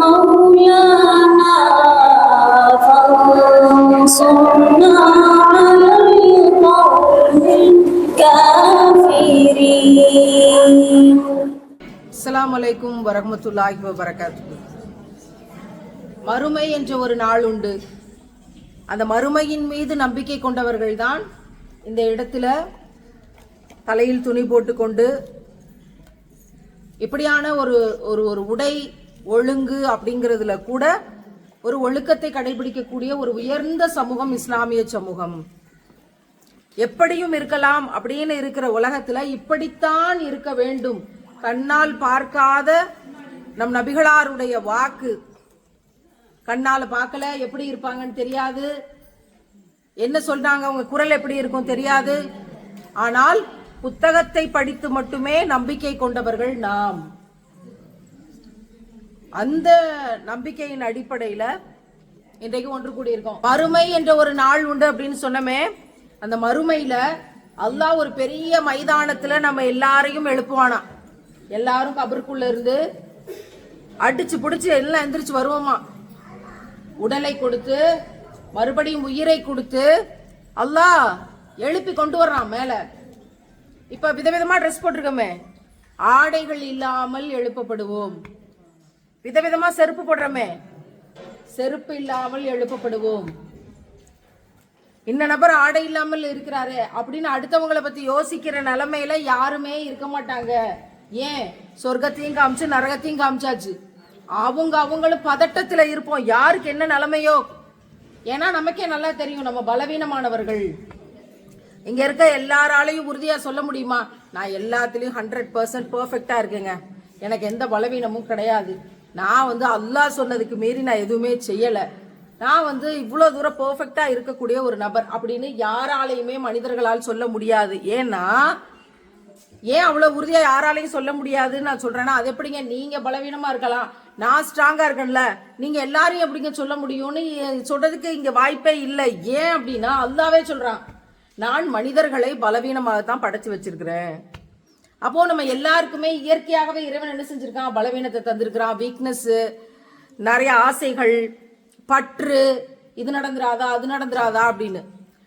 مولانا فانصرنا على القوم الكافرين அஸ்ஸலாமு அலைக்கும் வரஹ்மத்துல்லாஹி வபரகாத்துஹு மறுமை என்ற ஒரு நாள் உண்டு அந்த மறுமையின் மீது நம்பிக்கை கொண்டவர்கள்தான் இந்த இடத்துல தலையில் துணி போட்டுக்கொண்டு இப்படியான ஒரு ஒரு ஒரு உடை ஒழுங்கு அப்படிங்கிறதுல கூட ஒரு ஒழுக்கத்தை கடைபிடிக்கக்கூடிய ஒரு உயர்ந்த சமூகம் இஸ்லாமிய சமூகம். எப்படியும் இருக்கலாம். அப்படின்னு இருக்கிற உலகத்துல இப்படித்தான் இருக்க வேண்டும். கண்ணால் பார்க்காத நம் நபிகளாருடைய வாக்கு. கண்ணால பார்க்கல எப்படி இருப்பாங்கன்னு தெரியாது. என்ன சொல்றாங்க அவங்க குரல் எப்படி இருக்கும் தெரியாது. ஆனால் புத்தகத்தை படித்து மட்டுமே நம்பிக்கை கொண்டவர்கள் நாம். அந்த நம்பிக்கையின் அடிப்படையில இன்றைக்கு ஒன்று கூடியிருக்கோம். மறுமை என்ற ஒரு நாள் உண்டு அப்படின்னு சொன்னமே அந்த மறுமையில அல்லாஹ் ஒரு பெரிய மைதானத்துல நம்ம எல்லாரையும் எழுப்புவானா? எல்லாரும் கபருக்குள்ள இருந்து அடிச்சு பிடிச்சி எல்லாம் எந்திரிச்சு வருவோமா? உடலை கொடுத்து மறுபடியும் உயிரை கொடுத்து அல்லாஹ் எழுப்பி கொண்டு வர்றான் மேல. இப்ப விதவிதமா ட்ரெஸ் போட்டிருக்கோமே ஆடைகள் இல்லாமல் எழுப்பப்படுவோம். விதவிதமா செருப்பு போடுறோமே. செருப்பு இல்லாமல் எழுப்பப்படுவோம். இந்த நபர் ஆடை இல்லாமல் இருக்கிறாரு அப்படின்னு அடுத்தவங்களை பத்தி யோசிக்கிற நிலைமையில யாருமே இருக்க மாட்டாங்க. ஏன்? சொர்க்கத்தையும் காமிச்சு நரகத்தையும் காமிச்சாச்சு. அவங்க அவங்களும் பதட்டத்துல இருப்போம். யாருக்கு என்ன நிலைமையோ? ஏன்னா நமக்கே நல்லா தெரியும் நம்ம பலவீனமானவர்கள். இங்க இருக்க எல்லாராலையும் உறுதியா சொல்ல முடியுமா? நான் எல்லாத்துலயும் ஹண்ட்ரட் பர்சன்ட் பெர்ஃபெக்டா இருக்கேங்க. எனக்கு எந்த பலவீனமும் கிடையாது. நான் வந்து அல்லாஹ் சொன்னதுக்கு மீறி நான் எதுவுமே செய்யலை. நான் வந்து இவ்வளோ தூரம் பர்ஃபெக்டாக இருக்கக்கூடிய ஒரு நபர் அப்படின்னு யாராலையுமே மனிதர்களால் சொல்ல முடியாது. ஏன்னா ஏன் அவ்வளோ உறுதியாக யாராலையும் சொல்ல முடியாதுன்னு நான் சொல்கிறேன்னா அது எப்படிங்க? நீங்கள் பலவீனமாக இருக்கலாம். நான் ஸ்ட்ராங்காக இருக்கேன்ல. நீங்கள் எல்லாரையும் எப்படிங்க சொல்ல முடியும்னு சொல்கிறதுக்கு இங்கே வாய்ப்பே இல்லை. ஏன் அப்படின்னா அல்லாவே சொல்கிறான் நான் மனிதர்களை பலவீனமாக தான் படைச்சி வச்சிருக்கிறேன். அப்போ நம்ம எல்லாருக்குமே இயற்கையாகவே இறைவன் என்ன செஞ்சிருக்கான்? பலவீனத்தை தந்திருக்கிறான். வீக்னஸ் நிறைய ஆசைகள் பற்று இது நடந்துராதா அது நடந்துராதா அப்படின்னு.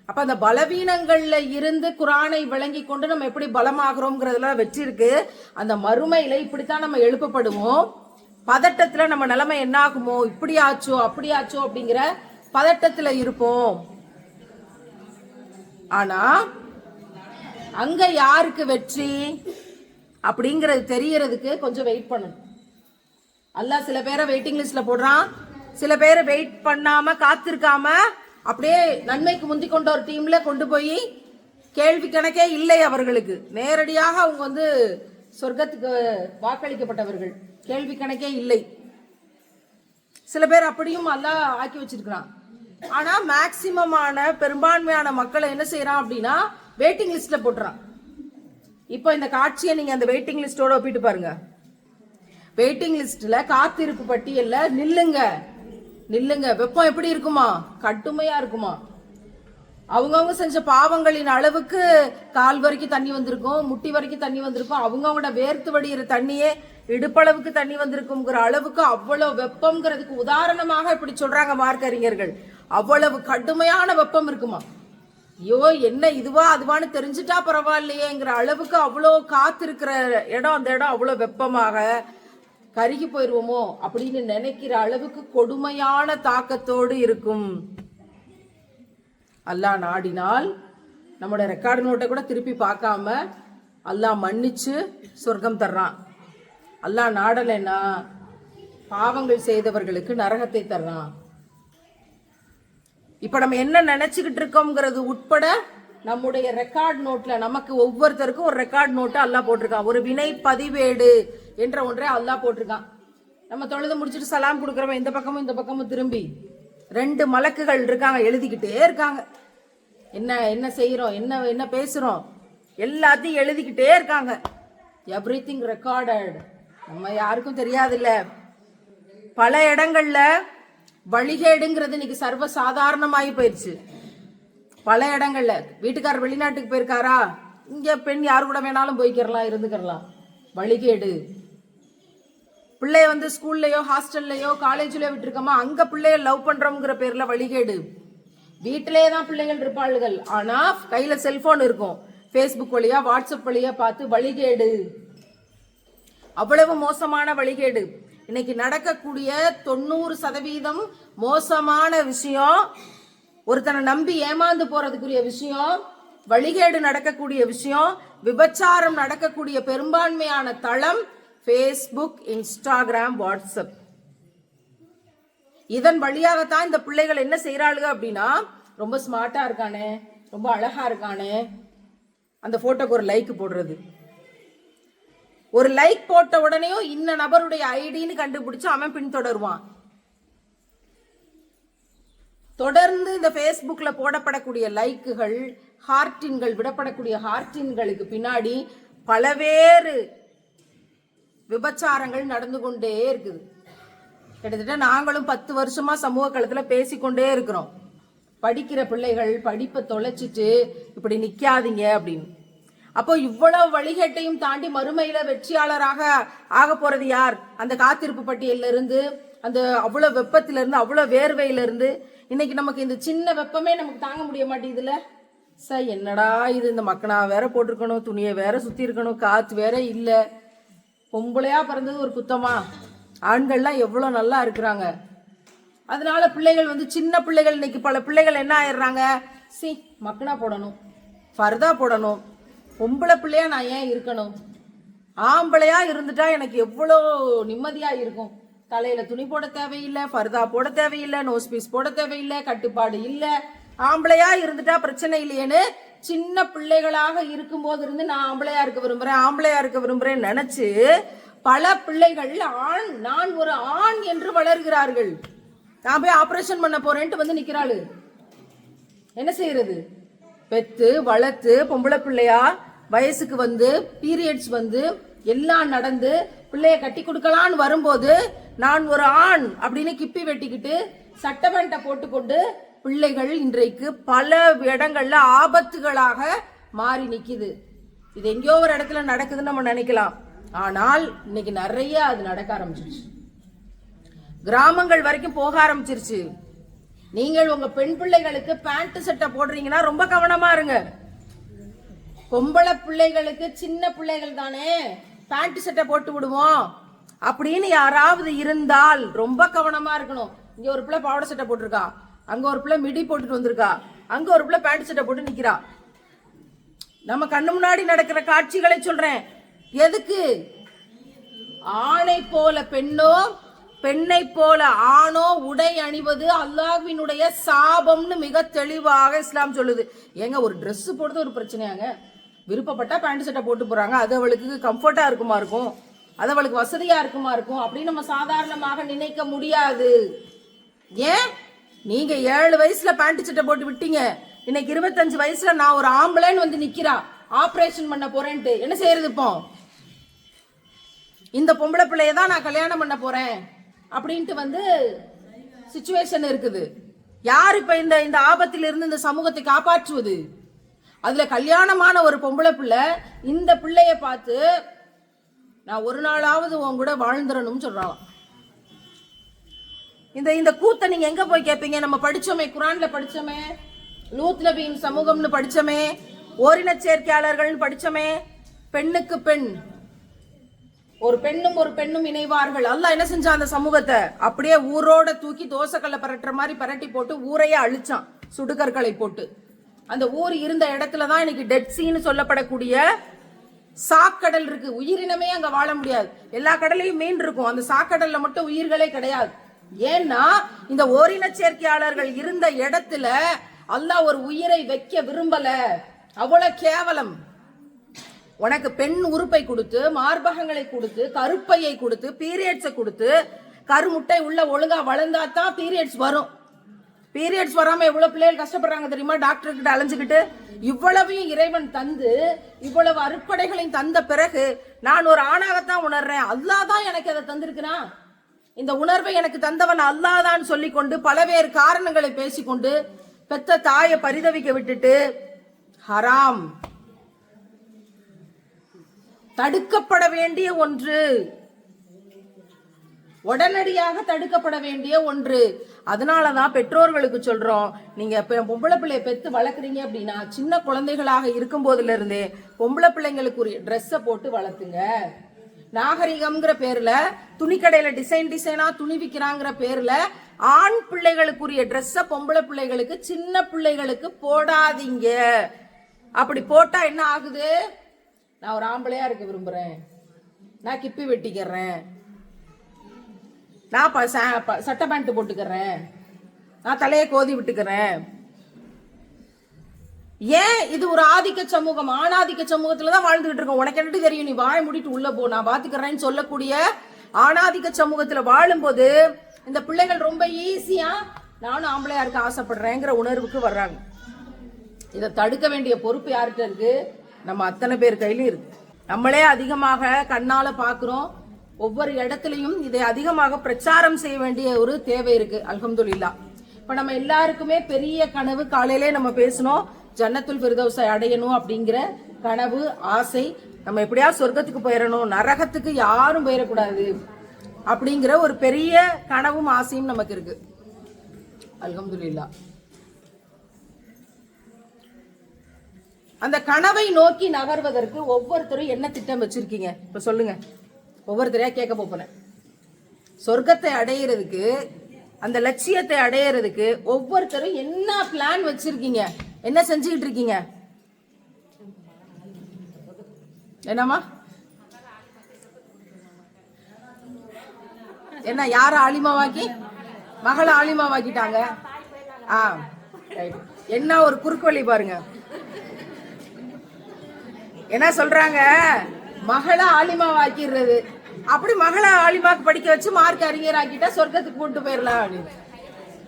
அப்ப அந்த பலவீனங்கள்ல இருந்து குரானை விளங்கி கொண்டு நம்ம எப்படி பலமாகிறோங்கிறதுல வெற்றி இருக்கு. அந்த மறுமையில இப்படித்தான் நம்ம எழுப்பப்படுவோம். பதட்டத்துல நம்ம நிலைமை என்ன ஆகுமோ இப்படி ஆச்சோ அப்படி ஆச்சோ அப்படிங்கிற பதட்டத்துல இருப்போம். ஆனா அங்க யாருக்கு வெற்றி? அப்படிங்கிறது தெரியறதுக்கு கொஞ்சம் வெயிட் பண்ணணும். அல்லா சில பேரை வெயிட்டிங் லிஸ்ட்ல போடுறான். சில பேரை வெயிட் பண்ணாம காத்திருக்காம அப்படியே நன்மைக்கு முந்தி கொண்ட ஒரு டீம்ல கொண்டு போய் கேள்வி கணக்கே இல்லை அவர்களுக்கு. நேரடியாக அவங்க வந்து சொர்க்கத்துக்கு வாக்களிக்கப்பட்டவர்கள். கேள்வி கணக்கே இல்லை. சில பேர் அப்படியும் அல்லா ஆக்கி வச்சிருக்கிறான். ஆனா மேக்சிமமான பெரும்பான்மையான மக்களை என்ன செய்யறான் அப்படின்னா வெயிட்டிங் லிஸ்ட்ல போட்டுறான். இப்போ இந்த காட்சியை நீங்க அந்த வெயிட்டிங் லிஸ்டோட ஒப்பிட்டு பாருங்க. வெயிட்டிங் லிஸ்ட்ல காத்திருப்பு பட்டியல்ல நில்லுங்க. நில்லுங்க. வெப்பம் எப்படி இருக்குமா? கட்டுமையா இருக்குமா? அவங்கவுங்க செஞ்ச பாவங்களின் அளவுக்கு கால் வரைக்கும் தண்ணி வந்திருக்கும் முட்டி வரைக்கும் தண்ணி வந்திருக்கும் அவங்கவுங்களோட வேர்த்து வடிகிற தண்ணியே இடுப்பளவுக்கு தண்ணி வந்திருக்குங்கிற அளவுக்கு அவ்வளவு வெப்பம்ங்கிறதுக்கு உதாரணமாக இப்படி சொல்றாங்க மார்க்கறிஞர்கள் அவ்வளவு கடுமையான வெப்பம் இருக்குமா? ஐயோ என்ன இதுவா அதுவான்னு தெரிஞ்சுட்டா பரவாயில்லையேங்கிற அளவுக்கு அவ்வளோ காத்திருக்கிற இடம் அந்த இடம் அவ்வளோ வெப்பமாக கருகி போயிடுவோமோ அப்படின்னு நினைக்கிற அளவுக்கு கொடுமையான தாக்கத்தோடு இருக்கும். அல்லாஹ் நாடினால் நம்மளோட ரெக்கார்டு நோட்டை கூட திருப்பி பார்க்காம அல்லாஹ் மன்னிச்சு சொர்க்கம் தர்றான். அல்லாஹ் நாடலைன்னா பாவங்கள் செய்தவர்களுக்கு நரகத்தை தர்றான். இப்ப நம்ம என்ன நினைச்சுக்கிட்டு இருக்கோங்கிறது உட்பட நம்முடைய ரெக்கார்ட் நோட்ல நமக்கு ஒவ்வொருத்தருக்கும் ஒரு ரெக்கார்ட் நோட்டை அல்லா போட்டிருக்கான். ஒரு வினை பதிவேடு என்ற ஒன்றை அல்லாஹ் போட்டிருக்கான். நம்ம தொழுது முடிச்சுட்டு சலாம் கொடுக்குறவன் இந்த பக்கமும் இந்த பக்கமும் திரும்பி ரெண்டு மலக்குகள் இருக்காங்க எழுதிக்கிட்டே இருக்காங்க. என்ன என்ன செய்யறோம் என்ன என்ன பேசுறோம்? எல்லாத்தையும் எழுதிக்கிட்டே இருக்காங்க. எவ்ரி திங் ரெக்கார்டட் நம்ம யாருக்கும் தெரியாதுல்ல. பல இடங்கள்ல வழிகேடுங்கிறது இன்னைக்கு சர்வ சாதாரணமாகி போயிடுச்சு பல இடங்கள்ல. வீட்டுக்காரர் வெளிநாட்டுக்கு போயிருக்காரா? இங்க பெண் யார் கூட வேணாலும் போய்க்கிறலாம் இருந்துக்கிறலாம் வழிகேடு. பிள்ளைய வந்து ஸ்கூல்லையோ ஹாஸ்டல்லையோ காலேஜ்லயோ விட்டுருக்கோமா? அங்க பிள்ளைய லவ் பண்றோம்ங்கிற பேர்ல வழிகேடு. வீட்டிலேயே தான் பிள்ளைகள் இருப்பாளுகள். ஆனா கையில செல்போன் இருக்கும். ஃபேஸ்புக் வழியா வாட்ஸ்அப் வழியா பார்த்து வழிகேடு. அவ்வளவு மோசமான வழிகேடு. இன்னைக்கு நடக்கக்கூடிய தொண்ணூறு சதவீதம் மோசமான விஷயம். ஒருத்தனை நம்பி ஏமாந்து போறதுக்குரிய விஷயம் வழிகேடு நடக்கக்கூடிய விஷயம் விபச்சாரம் நடக்கக்கூடிய பெரும்பான்மையான தளம் ஃபேஸ்புக் இன்ஸ்டாகிராம் வாட்ஸ்அப் இதன் வழியாகத்தான் இந்த பிள்ளைகள் என்ன செய்யறாளுங்க அப்படின்னா ரொம்ப ஸ்மார்ட்டா இருக்கானே ரொம்ப அழகா இருக்கானே அந்த போட்டோக்கு ஒரு லைக் போடுறது. ஒரு லைக் போட்ட உடனேயும் இந்த நபருடைய ஐடின்னு கண்டுபிடிச்சு அவன் பின்தொடருவான். தொடர்ந்து இந்த ஃபேஸ்புக்ல போடப்படக்கூடிய லைக்குகள் ஹார்டின்கள் விடப்படக்கூடிய ஹார்டின்களுக்கு பின்னாடி பலவேறு விபச்சாரங்கள் நடந்து கொண்டே இருக்குது. கிட்டத்தட்ட நாங்களும் பத்து வருஷமா சமூக களத்துல பேசிக்கொண்டே இருக்கிறோம். படிக்கிற பிள்ளைகள் படிப்பை தொலைச்சிட்டு இப்படி நிக்காதீங்க அப்படின்னு. அப்போ இவ்வளவு வழிகேட்டையும் தாண்டி மறுமையில வெற்றியாளராக ஆக போறது யார்? அந்த காத்திருப்பு பட்டியல்ல இருந்து அந்த அவ்வளவு வெப்பத்தில இருந்து அவ்வளவு வேர்வையில இருந்து இன்னைக்கு நமக்கு இந்த சின்ன வெப்பமே நமக்கு தாங்க முடிய மாட்டேங்குதுல சார் என்னடா இது? இந்த மக்கனா வேற போட்டிருக்கணும் துணியை வேற சுத்தி இருக்கணும் காத்து வேற இல்ல. பொம்பளையா பிறந்தது ஒரு குத்தமா? ஆண்கள்லாம் எவ்வளோ நல்லா இருக்கிறாங்க. அதனால பிள்ளைகள் வந்து சின்ன பிள்ளைகள் இன்னைக்கு பல பிள்ளைகள் என்ன ஆயிடுறாங்க? சி மக்கனா போடணும். ஃபர்தா போடணும். பொம்பளை பிள்ளையா நான் ஏன் இருக்கணும்? ஆம்பளையா இருந்துட்டா எனக்கு எவ்வளோ நிம்மதியா இருக்கும். தலையில துணி போட தேவையில்லை ஃபர்தா போட தேவையில்லை நோஸ் பீஸ் போட தேவையில்லை கட்டுப்பாடு இல்லை. ஆம்பளையா இருந்துட்டா பிரச்சனை இல்லையேன்னு சின்ன பிள்ளைகளாக இருக்கும்போது இருந்து நான் ஆம்பளையா இருக்க விரும்புறேன் ஆம்பளையா இருக்க விரும்புறேன் நினைச்சு பல பிள்ளைகள் ஆண் நான் ஒரு ஆண் என்று வளர்கிறார்கள். நான் போய் ஆபரேஷன் பண்ண போறேன்ட்டு வந்து நிற்கிறாள் என்ன செய்யறது? பெத்து வளர்த்து பொம்பளை பிள்ளையா வயசுக்கு வந்து பீரியட்ஸ் வந்து எல்லாம் நடந்து பிள்ளைய கட்டி கொடுக்கலான்னு வரும்போது நான் ஒரு ஆண் அப்படின்னு கிப்பி வெட்டிக்கிட்டு சட்டை போட்டுக்கொண்டு பிள்ளைகள் இன்றைக்கு பல இடங்கள்ல ஆபத்துகளாக மாறி நிக்குது. இது எங்கேயோ ஒரு இடத்துல நடக்குதுன்னு நம்ம நினைக்கலாம். ஆனால் இன்னைக்கு நிறைய அது நடக்க ஆரம்பிச்சிருச்சு. கிராமங்கள் வரைக்கும் போக ஆரம்பிச்சிருச்சு. நீங்கள் உங்க பெண் பிள்ளைகளுக்கு பேண்ட் சட்டை போடுறீங்கன்னா ரொம்ப கவனமா இருங்க. பொம்பளை பிள்ளைகளுக்கு சின்ன பிள்ளைகள் தானே. பேண்ட் சட்டை போட்டு விடுவோம். அப்படின்னு யாராவது இருந்தால் ரொம்ப கவனமா இருக்கணும். இங்க ஒரு பிள்ளை பாவாடை சட்டை போட்டிருக்கா. அங்க ஒரு பிள்ளை மிடி போட்டுட்டு வந்திருக்கா. அங்க ஒரு பிள்ளை பேண்ட் சட்டை போட்டு நிக்கிறா. நம்ம கண்ணு முன்னாடி நடக்கிற காட்சிகளை சொல்றேன். எதுக்கு? ஆணை போல பெண்ணோ பெண்ணை போல ஆணோ உடை அணிவது அல்லாஹ்வினுடைய சாபம்னு மிக தெளிவாக இஸ்லாம் சொல்லுது. ஏங்க ஒரு ட்ரெஸ் போடுறது ஒரு பிரச்சனையாங்க? விருப்பப்பட்டா பேண்ட் சட்டை போட்டு போறாங்க. அது அவளுக்கு கம்ஃபர்ட்டா இருக்குமா இருக்கும்? அது அவளுக்கு வசதியா இருக்குமா இருக்கும்? அப்படின்னு நம்ம சாதாரணமாக நினைக்க முடியாது. ஏன்? நீங்க ஏழு வயசுல பேண்ட் சட்டை போட்டு விட்டீங்க. இன்னைக்கு இருபத்தஞ்சு வயசுல நான் ஒரு ஆம்பளைன்னு வந்து நிக்கிறா. ஆப்ரேஷன் பண்ண போறேன்ட்டு. என்ன செய்யறது இப்போ? இந்த பொம்பளை பிள்ளைய தான் நான் கல்யாணம் பண்ண போறேன். அப்படின்ட்டு வந்து சுச்சுவேஷன் இருக்குது. யார் இப்போ இந்த இந்த ஆபத்திலிருந்து இந்த சமூகத்தை காப்பாற்றுவது? அதில் கல்யாணமான ஒரு பொம்பளை பிள்ளை இந்த பிள்ளைய பார்த்து நான் ஒரு நாளாவது உன் கூட வாழ்ந்துடணும்னு சொல்கிறான் இந்த இந்த கூத்தை நீங்கள் எங்கே போய் கேட்பீங்க நம்ம படிச்சோமே குரானில் படிச்சோமே லூத் நபியின் சமூகம்னு படிச்சோமே ஓரின சேர்க்கையாளர்கள்னு படிச்சோமே பெண்ணுக்கு பெண். ஒரு பெண்ணும் ஒரு பெண்ணும் இணைவார்கள். அல்ல என்ன செஞ்சான் அந்த சமூகத்தை? அப்படியே ஊரோட தூக்கி தோசைக்கல்ல பரட்டுற மாதிரி பரட்டி போட்டு ஊரையே அழிச்சான். சுடுகற்களை போட்டு. அந்த ஊர் இருந்த இடத்துல தான் இன்னைக்கு டெட் சீன்னு சொல்லப்படக்கூடிய சாக்கடல் இருக்கு. உயிரினமே அங்க வாழ முடியாது. எல்லா கடலையும் மீன் இருக்கும் அந்த சாக்கடல்ல மட்டும் உயிர்களே கிடையாது. ஏன்னா இந்த ஓரின சேர்க்கையாளர்கள் இருந்த இடத்துல அல்லாஹ் ஒரு உயிரை வைக்க விரும்பல. அவ்வளவு கேவலம். உனக்கு பெண் உறுப்பை கொடுத்து மார்பகங்களை கொடுத்து கருப்பையை கொடுத்து பீரியட்ஸை கொடுத்து கருமுட்டை உள்ள ஒழுங்கா வளர்ந்தா தான் பீரியட்ஸ் வரும். பீரியட்ஸ் வராம எவ்வளவு பிள்ளைகள் கஷ்டப்படுறாங்க தெரியுமா? டாக்டர் கிட்ட அலைஞ்சுக்கிட்டு இவ்வளவையும் இறைவன் தந்து இவ்வளவு அறுப்படைகளையும் தந்த பிறகு நான் ஒரு ஆணாகத்தான் உணர்றேன். அல்லாஹ் தான் எனக்கு அதை தந்திருக்கிறான். இந்த உணர்வை எனக்கு தந்தவன் அல்லாஹ் தான் சொல்லிக்கொண்டு பலவேறு காரணங்களை பேசிக்கொண்டு பெத்த தாயை பரிதவிக்க விட்டுட்டு ஹராம். தடுக்கப்பட வேண்டிய ஒன்று. உடனடியாக தடுக்கப்பட வேண்டிய ஒன்று. அதனால தான் பெற்றோர்களுக்கு சொல்றோம் நீங்க பொம்பளை பிள்ளைய பெத்து வளர்க்குறீங்க அப்படின்னா சின்ன குழந்தைகளாக இருக்கும் போதுல இருந்தே பொம்பளை பிள்ளைங்களுக்குரிய ட்ரெஸ்ஸை போட்டு வளர்த்துங்க. நாகரிகம்ங்கிற பேர்ல துணிக்கடையில டிசைன் டிசைனா துணி விற்கிறாங்கிற பேர்ல ஆண் பிள்ளைகளுக்குரிய ட்ரெஸ்ஸை பொம்பளை பிள்ளைகளுக்கு சின்ன பிள்ளைகளுக்கு போடாதீங்க. அப்படி போட்டா என்ன ஆகுது? நான் ஒரு ஆம்பளையா இருக்க விரும்புறேன். நான் கிப்பி வெட்டிக்கிறேன். நான் ப- ச- ப- சட்டை பேண்ட் போட்டுக்கிறேன். நான் தலையை கோதி விட்டுக்கிறேன். ஏன் இது ஒரு ஆதிக்க சமூகம்? ஆணாதிக்க சமூகத்துல தான் வாழ்ந்துகிட்டு இருக்கோம். உனக்கு என்னட்டு தெரியும்? நீ வாய முடிட்டு உள்ள போ. நான் பாத்துக்கிறேன்னு சொல்லக்கூடிய ஆணாதிக்க சமூகத்துல வாழும்போது இந்த பிள்ளைகள் ரொம்ப ஈஸியா நானும் ஆம்பளையா இருக்க ஆசைப்படுறேங்கிற உணர்வுக்கு வர்றாங்க. இதை தடுக்க வேண்டிய பொறுப்பு யார்கிட்ட இருக்கு? நம்ம அத்தனை பேர் கையிலும் இருக்கு. நம்மளே அதிகமாக கண்ணால பாக்குறோம். ஒவ்வொரு இடத்துலையும் இதை அதிகமாக பிரச்சாரம் செய்ய வேண்டிய ஒரு தேவை இருக்கு அலமதுல்லா இப்ப நம்ம எல்லாருக்குமே பெரிய கனவு காலையிலே நம்ம பேசணும் ஜன்னத்துல் ஃபிர்தௌஸை அடையணும் அப்படிங்கிற கனவு ஆசை. நம்ம எப்படியா சொர்க்கத்துக்கு போயிடணும் நரகத்துக்கு யாரும் போயிடக்கூடாது அப்படிங்கிற ஒரு பெரிய கனவும் ஆசையும் நமக்கு இருக்கு. அலமதுல்லா அந்த கனவை நோக்கி நகர்வதற்கு ஒவ்வொருத்தரும் என்ன திட்டம் வச்சிருக்கீங்க? இப்ப சொல்லுங்க. ஒவ்வொருத்தரையா கேட்க போறேன். சொர்க்கத்தை அடையிறதுக்கு அந்த லட்சியத்தை அடையிறதுக்கு ஒவ்வொருத்தரும் என்ன பிளான் வச்சிருக்கீங்க? என்ன செஞ்சுக்கிட்டு இருக்கீங்க? என்னம்மா? என்ன யார ஆலிமாவாக்கி? மகளை ஆலிமாவாக்கிட்டாங்க? ஆ என்ன ஒரு குறுக்கு வழி பாருங்க. என்ன சொல்றாங்க? மகளை ஆலிமாவாக்கிடுறது. அப்படி மகளை ஆலிமாக்கு படிக்க வச்சு மார்க் அறிஞர் ஆக்கிட்டா சொர்க்கத்துக்கு கூட்டு போயிடலாம் அப்படின்னு.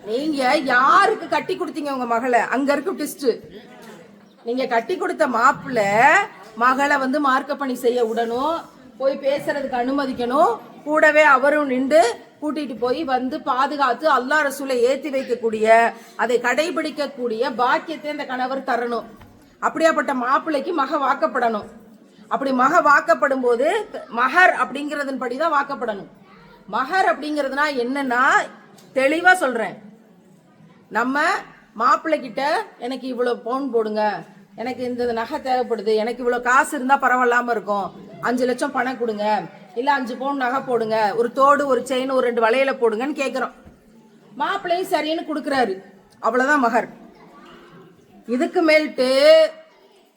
நீங்க யாருக்கு கட்டி கொடுத்தீங்க உங்க மகளை? அங்க இருக்கு டிஸ்ட் நீங்க கட்டி கொடுத்த மாப்பிள்ள மகளை வந்து மார்க்க பணி செய்ய விடணும் போய் பேசுறதுக்கு அனுமதிக்கணும். கூடவே அவரும் நின்று கூட்டிட்டு போய் வந்து பாதுகாத்து அல்லாஹ் ரசூலை ஏத்தி வைக்கக்கூடிய அதை கடைபிடிக்கக்கூடிய பாக்கியத்தை அந்த கணவர் தரணும். அப்படியாப்பட்ட மாப்பிள்ளைக்கு மக வாக்கப்படணும். அப்படி மக வாக்கப்படும் போது மகர் அப்படிங்கறதன் படிதான் வாக்கப்படணும். மகர் அப்படிங்கிறதுனா என்னன்னா தெளிவா சொல்றேன். நம்ம மாப்பிள்ளை கிட்ட எனக்கு இவ்வளவு பவுன் போடுங்க. எனக்கு இந்த நகை தேவைப்படுது. எனக்கு இவ்வளோ காசு இருந்தால் பரவாயில்லாமல் இருக்கும். அஞ்சு லட்சம் பணம் கொடுங்க. இல்லை அஞ்சு பவுன் நகை போடுங்க. ஒரு தோடு ஒரு செயின் ஒரு ரெண்டு வளையல போடுங்கன்னு கேட்குறோம் மாப்பிள்ளையும் சரின்னு கொடுக்குறாரு. அவ்வளோதான் மகர். இதுக்கு மேல்ட்டு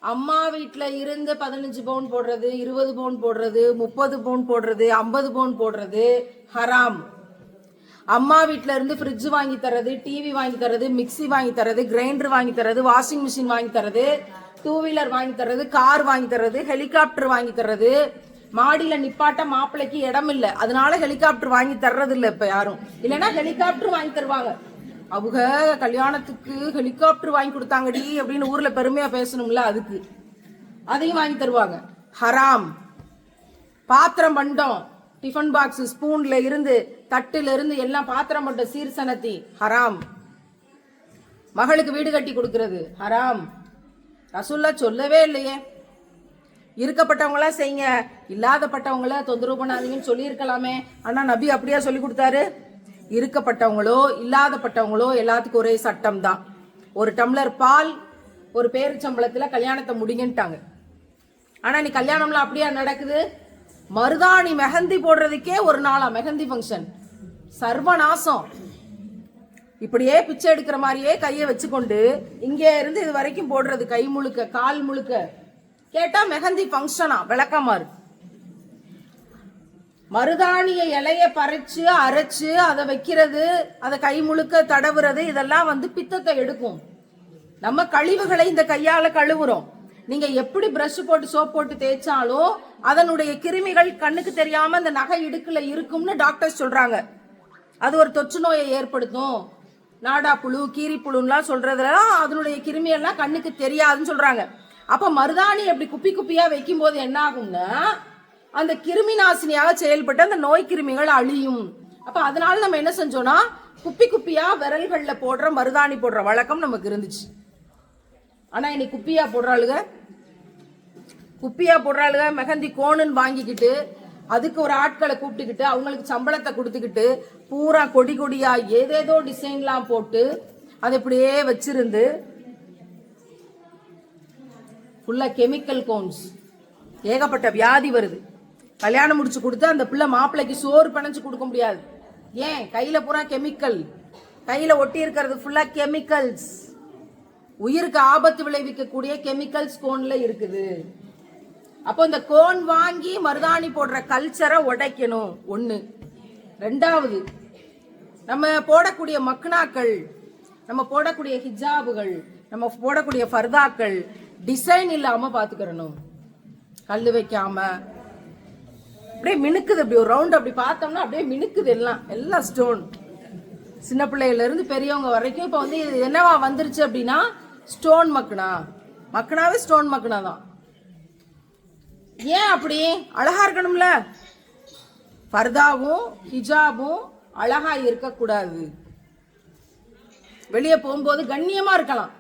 அம்மா வீட்டில் இருந்து பதினஞ்சு பவுன் போடுறது இருபது பவுன் போடுறது முப்பது பவுன் போடுறது ஐம்பது பவுன் போடுறது ஹராம். அம்மா வீட்டில் இருந்து ஃப்ரிட்ஜ் வாங்கி தரது டிவி வாங்கி தரது மிக்ஸி வாங்கி தரது கிரைண்டர் வாங்கி தரது வாஷிங் மிஷின் வாங்கி தரது டூ வீலர் வாங்கி தரது கார் வாங்கி தரது ஹெலிகாப்டர் வாங்கி தரது மாடியில நிப்பாட்ட மாப்பிள்ளைக்கு இடம் இல்லை அதனால ஹெலிகாப்டர் வாங்கி தர்றது இல்லை இப்ப யாரும். இல்லைன்னா ஹெலிகாப்டர் வாங்கி தருவாங்க. அவங்க கல்யாணத்துக்கு ஹெலிகாப்டர் வாங்கி கொடுத்தாங்கடி அப்படின்னு ஊர்ல பெருமையா பேசணும்ல அதுக்கு. அதையும் வாங்கி தருவாங்க. ஹராம். பாத்திரம் பண்டம். டிஃபன் பாக்ஸ் ஸ்பூன்ல இருந்து தட்டுல இருந்து எல்லாம் பாத்திரம் பண்டம் சீர்சனத்தி. ஹராம். மகளுக்கு வீடு கட்டி கொடுக்கறது. ஹராம். ரசுல்லா சொல்லவே இல்லையே. இருக்கப்பட்டவங்களா செய்யுங்க. இல்லாதப்பட்டவங்கள தொந்தரவு பண்ணாதீங்கன்னு சொல்லியிருக்கலாமே. ஆனால் நபி அப்படியா சொல்லி கொடுத்தாரு? இருக்கப்பட்டவங்களோ இல்லாதப்பட்டவங்களோ எல்லாத்துக்கும் ஒரே சட்டம் தான். ஒரு டம்ளர் பால் ஒரு பேருச்சம்பளத்தில் கல்யாணத்தை முடிங்கன்ட்டாங்க. ஆனால் நீ கல்யாணம்லாம் அப்படியா நடக்குது? மருதாணி மெஹந்தி போடுறதுக்கே ஒரு நாளா மெஹந்தி ஃபங்க்ஷன் சர்வநாசம். இப்படியே பிச்சை எடுக்கிற மாதிரியே கையை வச்சுக்கொண்டு இங்கே இருந்து இது வரைக்கும் போடுறது கை முழுக்க கால் முழுக்க. கேட்டால் மெஹந்தி ஃபங்க்ஷனா விளக்கமாறு. மருதாணிய இலைய பறைச்சு அரைச்சு அதை வைக்கிறது அதை கை முழுக்க தடவுறது இதெல்லாம் வந்து பித்தத்தை எடுக்கும். நம்ம கழிவுகளை இந்த கையால கழுவுறோம். நீங்க எப்படி பிரஷ் போட்டு சோப் போட்டு தேய்ச்சாலும் அதனுடைய கிருமிகள் கண்ணுக்கு தெரியாம அந்த நகை இடுக்குல இருக்கும்னு டாக்டர்ஸ் சொல்றாங்க. அது ஒரு தொற்று நோயை ஏற்படுத்தும். நாடா புழு கீரி புழுலாம் சொல்றதுலாம் அதனுடைய கிருமியெல்லாம் கண்ணுக்கு தெரியாதுன்னு சொல்றாங்க. அப்ப மருதாணி அப்படி குப்பி குப்பியா வைக்கும் போது என்ன ஆகும்னா அந்த கிருமி நாசினியாக செயல்பட்டு அந்த நோய் கிருமிகள் அழியும். அப்ப அதனால நம்ம என்ன செஞ்சோம்னா குப்பி குப்பியா விரல்கள்ல போடுற மருதாணி போடுற வழக்கம் நமக்கு இருந்துச்சு. ஆனா இன்னைக்கு குப்பியா போடுறாளுங்க குப்பியா போடுறாளுங்க மெஹந்தி கோணுன்னு வாங்கிக்கிட்டு அதுக்கு ஒரு ஆட்களை கூப்பிட்டுக்கிட்டு அவங்களுக்கு சம்பளத்தை கொடுத்துக்கிட்டு பூரா கொடி கொடியா ஏதேதோ டிசைன்லாம் போட்டு அதை இப்படியே வச்சிருந்து ஃபுல்லா கெமிக்கல் கோன்ஸ் ஏகப்பட்ட வியாதி வருது. கல்யாணம் முடிச்சு கொடுத்து அந்த பிள்ளை மாப்பிள்ளைக்கு சோறு பிணைஞ்சு கொடுக்க முடியாது. ஏன்? கையில பூரா கெமிக்கல் கையில ஒட்டி இருக்கிறது ஃபுல்லா கெமிக்கல்ஸ் உயிருக்கு ஆபத்து விளைவிக்கக்கூடிய கெமிக்கல்ஸ் கோன்ல இருக்குது. அப்போ இந்த கோன் வாங்கி மருதாணி போடுற கல்ச்சரை உடைக்கணும். ஒண்ணு. ரெண்டாவது நம்ம போடக்கூடிய மக்னாக்கள் நம்ம போடக்கூடிய ஹிஜாபுகள் நம்ம போடக்கூடிய ஃபர்தாக்கள் டிசைன் இல்லாம பாத்துக்கிறணும். கல் வைக்காம அப்படியே மினுக்குது அப்படி ஒரு ரவுண்ட் அப்படி பார்த்தோம்னா அப்படியே மினுக்குது எல்லாம். எல்லாம் ஸ்டோன் சின்ன பிள்ளையிலேருந்து பெரியவங்க வரைக்கும் இப்போ வந்து இது என்னவா வந்துருச்சு அப்படின்னா ஸ்டோன் மக்குனா. மக்குனாவே ஸ்டோன் மக்குனா தான். ஏன் அப்படி? அழகா இருக்கணும்ல. ஃபர்தாவும் ஹிஜாபும் அழகா இருக்கக்கூடாது. வெளியே போகும்போது கண்ணியமா இருக்கலாம்.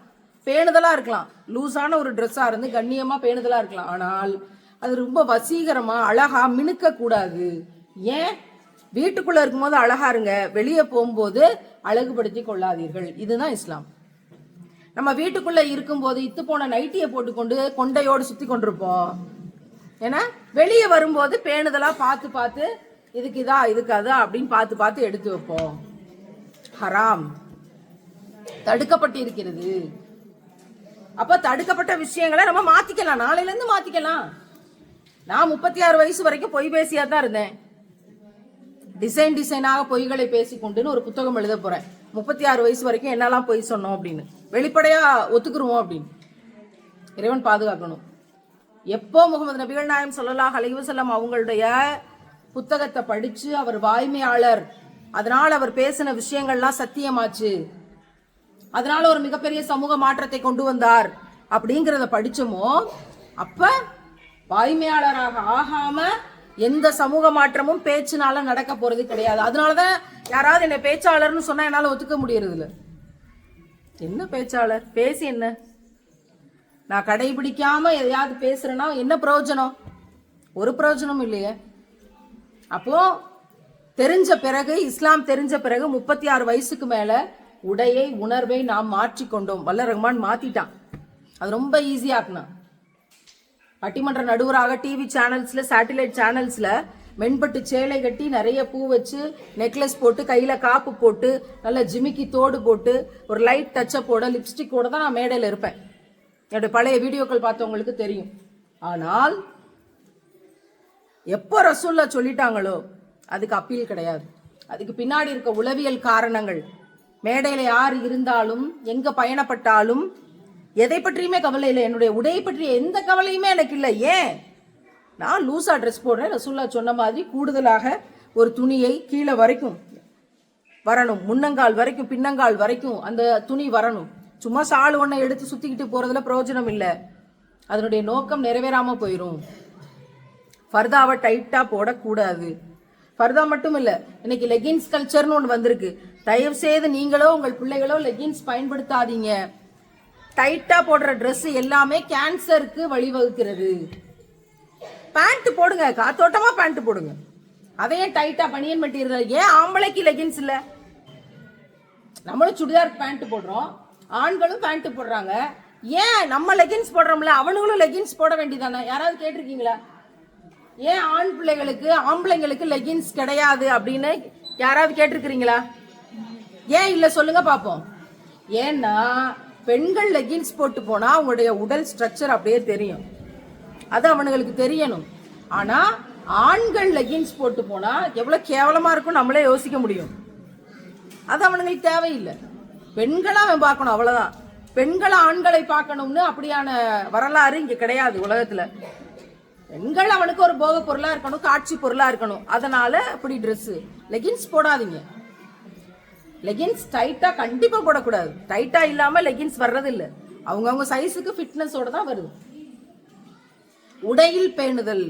பேணுதலா இருக்கலாம். லூஸான ஒரு ட்ரெஸ்ஸாக இருந்து கண்ணியமா பேணுதலா இருக்கலாம். ஆனால் அது ரொம்ப வசீகரமா அழகா மினுக்க கூடாது ஏன்? வீட்டுக்குள்ள இருக்கும்போது அழகா இருங்க. வெளியே போகும்போது அழகுபடுத்தி கொள்ளாதீர்கள். இதுதான் இஸ்லாம். நம்ம வீட்டுக்குள்ள இருக்கும்போது இத்து போன நைட்டியை போட்டுக்கொண்டு கொண்டையோடு சுத்தி கொண்டிருப்போம். ஏன்னா வெளியே வரும்போது பேணுதலா பார்த்து பார்த்து இதுக்கு இதா இதுக்கு அதா அப்படின்னு பார்த்து பார்த்து எடுத்து வைப்போம். ஹராம். தடுக்கப்பட்டிருக்கிறது. அப்ப தடுக்கப்பட்ட விஷயங்களை நம்ம மாத்திக்கலாம். நாளையில இருந்து மாத்திக்கலாம். நான் முப்பத்தி ஆறு வயசு வரைக்கும் பொய் பேசியா தான் இருந்தேன். டிசைன் டிசைனாக பொய்களை பேசிக்கொண்டுன்னு ஒரு புத்தகம் எழுத போறேன். முப்பத்தி ஆறு வயசு வரைக்கும் என்னெல்லாம் பொய் சொன்னோம் அப்படின்னு. வெளிப்படையா ஒத்துக்குருவோம் அப்படின்னு. இறைவன் பாதுகாக்கணும். எப்போ முகமது நபிகள் நாயம் சொல்லலாஹ் அலைவசல்லம் அவங்களுடைய புத்தகத்தை படிச்சு அவர் வாய்மையாளர் அதனால் அவர் பேசின விஷயங்கள்லாம் சத்தியமாச்சு. அதனால ஒரு மிகப்பெரிய சமூக மாற்றத்தை கொண்டு வந்தார் அப்படிங்கிறத படிச்சோமோ அப்ப வாய்மையாளராக ஆகாம எந்த சமூக மாற்றமும் பேச்சுனால நடக்க போறது கிடையாது. அதனாலதான் யாராவது என்ன பேச்சாளர்னு சொன்னா என்னால ஒத்துக்க முடியறது இல்லை என்ன பேச்சாளர்? பேசி என்ன? நான் கடைபிடிக்காம எதையாவது பேசுறேன்னா என்ன பிரயோஜனம்? ஒரு பிரயோஜனம் இல்லையே. அப்போ தெரிஞ்ச பிறகு இஸ்லாம் தெரிஞ்ச பிறகு முப்பத்தி ஆறு வயசுக்கு மேல உடையை உணர்வை நாம் மாற்றிக்கொண்டோம். வல்ல ரஹ்மான் மாத்திட்டான். அது ரொம்ப ஈஸியாக்குனா பட்டிமன்ற நடுவராக டிவி சேனல்ஸ்ல சேட்டிலைட் சேனல்ஸ்ல மென்பட்டு சேலை கட்டி நிறைய பூ வச்சு நெக்லஸ் போட்டு கையில காப்பு போட்டு நல்லா ஜிமிக்கி தோடு போட்டு ஒரு லைட் டச்சப்போட லிப்ஸ்டிக்கோட தான் நான் மேடையில் இருப்பேன். என்னுடைய பழைய வீடியோக்கள் பார்த்தவங்களுக்கு தெரியும். ஆனால் எப்போ ரசூல்லா சொல்லிட்டாங்களோ அதுக்கு அப்பீல் கிடையாது. அதுக்கு பின்னாடி இருக்க உளவியல் காரணங்கள். மேடையில் யார் இருந்தாலும் எங்க பயணப்பட்டாலும் எதை பற்றியுமே கவலை இல்லை. என்னுடைய உடையை பற்றிய எந்த கவலையுமே எனக்கு இல்லை. ஏன்? நான் லூஸாக ட்ரெஸ் போடுறேன். ரசூல்லா சொன்ன மாதிரி கூடுதலாக ஒரு துணியை கீழே வரைக்கும் வரணும். முன்னங்கால் வரைக்கும் பின்னங்கால் வரைக்கும் அந்த துணி வரணும். சும்மா சால் ஒன்றை எடுத்து சுற்றிக்கிட்டு போகிறதுல பிரயோஜனம் இல்லை. அதனுடைய நோக்கம் நிறைவேறாமல் போயிடும் ஃபர்தாவை டைட்டாக போடக்கூடாது. ஃபர்தா மட்டும் இல்லை இன்னைக்கு லெகின்ஸ் கல்ச்சர்னு ஒன்று வந்திருக்கு. தயவு செய்து நீங்களோ உங்கள் பிள்ளைகளோ லெகின்ஸ் பயன்படுத்தாதீங்க. டைட்டாக போடுற ட்ரெஸ்ஸு எல்லாமே கேன்சருக்கு வழிவகுக்கிறது. பேண்ட் போடுங்க காத்தோட்டமாக பேண்ட் போடுங்க. அதையே டைட்டாக பனியன் மெட்டீரியல் ஏன் ஆம்பளைக்கு லெகின்ஸ் இல்லை? நம்மளும் சுடிதார் பேண்ட் போடுறோம். ஆண்களும் பேண்ட் போடுறாங்க. ஏன் நம்ம லெகின்ஸ் போடுறோம்ல? அவனுங்களும் லெகின்ஸ் போட வேண்டியதானே? யாராவது கேட்டிருக்கீங்களா? ஏன் ஆண் பிள்ளைகளுக்கு ஆம்பளைங்களுக்கு லெகின்ஸ் கிடையாது அப்படின்னு யாராவது கேட்டிருக்கிறீங்களா? ஏன் இல்லை? சொல்லுங்க பார்ப்போம் ஏன்னா பெண்கள் லெகின்ஸ் போட்டு போனால் அவங்களுடைய உடல் ஸ்ட்ரக்சர் அப்படியே தெரியும். அது அவனுங்களுக்கு தெரியணும். ஆனால் ஆண்கள் லெகின்ஸ் போட்டு போனால் எவ்வளோ கேவலமாக இருக்கும் நம்மளே யோசிக்க முடியும். அது அவனுங்களுக்கு தேவையில்லை. பெண்களாக அவன் பார்க்கணும் அவ்வளோதான் பெண்கள் ஆண்களை பார்க்கணும்னு அப்படியான வரலாறு இங்கே கிடையாது உலகத்தில். பெண்கள் அவனுக்கு ஒரு போக பொருளாக இருக்கணும் காட்சி பொருளாக இருக்கணும். அதனால் அப்படி ட்ரெஸ்ஸு லெகின்ஸ் போடாதீங்க. லெகின்ஸ் டைட்டா கண்டிப்பா போடக்கூடாது. டைட்டா இல்லாம லெகின்ஸ் வர்றது இல்ல சைஸுக்கு ஃபிட்னஸோட தான் வருது. உடையில் பேணுதல்.